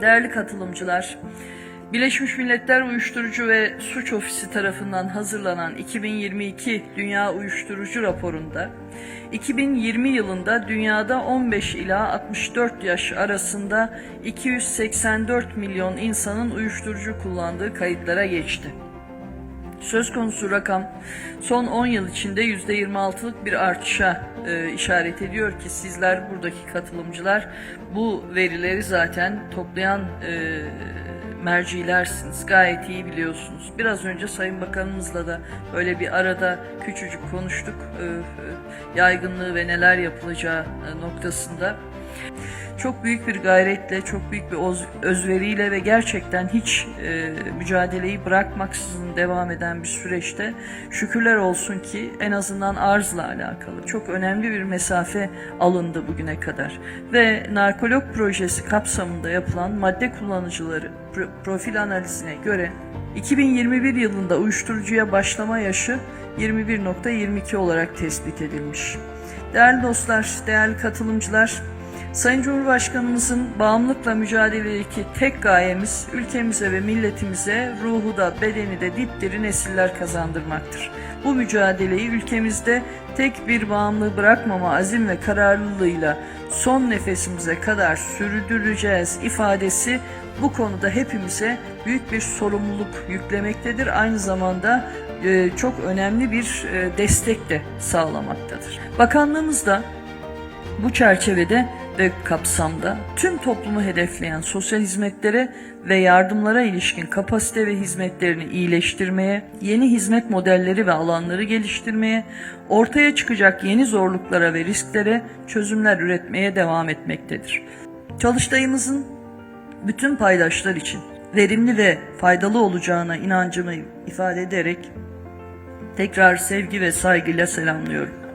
Değerli katılımcılar, Birleşmiş Milletler Uyuşturucu ve Suç Ofisi tarafından hazırlanan 2022 Dünya Uyuşturucu raporunda 2020 yılında dünyada 15 ila 64 yaş arasında 284 milyon insanın uyuşturucu kullandığı kayıtlara geçti. Söz konusu rakam son 10 yıl içinde %26'lık bir artışa e, işaret ediyor ki sizler buradaki katılımcılar bu verileri zaten toplayan e, mercilersiniz. Gayet iyi biliyorsunuz. Biraz önce Sayın Bakanımızla da böyle bir arada küçücük konuştuk. E, e, yaygınlığı ve neler yapılacağı e, noktasında çok büyük bir gayretle, çok büyük bir özveriyle ve gerçekten hiç e, mücadeleyi bırakmaksızın devam eden bir süreçte şükürler olsun ki en azından arzla alakalı çok önemli bir mesafe alındı bugüne kadar. Ve narkolog projesi kapsamında yapılan madde kullanıcıları pro- profil analizine göre 2021 yılında uyuşturucuya başlama yaşı 21.22 olarak tespit edilmiş. Değerli dostlar, değerli katılımcılar, Sayın Cumhurbaşkanımızın bağımlılıkla mücadeledeki tek gayemiz ülkemize ve milletimize ruhu da bedeni de dipdiri nesiller kazandırmaktır. Bu mücadeleyi ülkemizde tek bir bağımlılığı bırakmama azim ve kararlılığıyla son nefesimize kadar sürdüreceğiz ifadesi bu konuda hepimize büyük bir sorumluluk yüklemektedir. Aynı zamanda e, çok önemli bir e, destek de sağlamaktadır. Bakanlığımız da bu çerçevede ve kapsamda tüm toplumu hedefleyen sosyal hizmetlere ve yardımlara ilişkin kapasite ve hizmetlerini iyileştirmeye, yeni hizmet modelleri ve alanları geliştirmeye, ortaya çıkacak yeni zorluklara ve risklere çözümler üretmeye devam etmektedir. Çalıştayımızın bütün paydaşlar için verimli ve faydalı olacağına inancımı ifade ederek tekrar sevgi ve saygıyla selamlıyorum.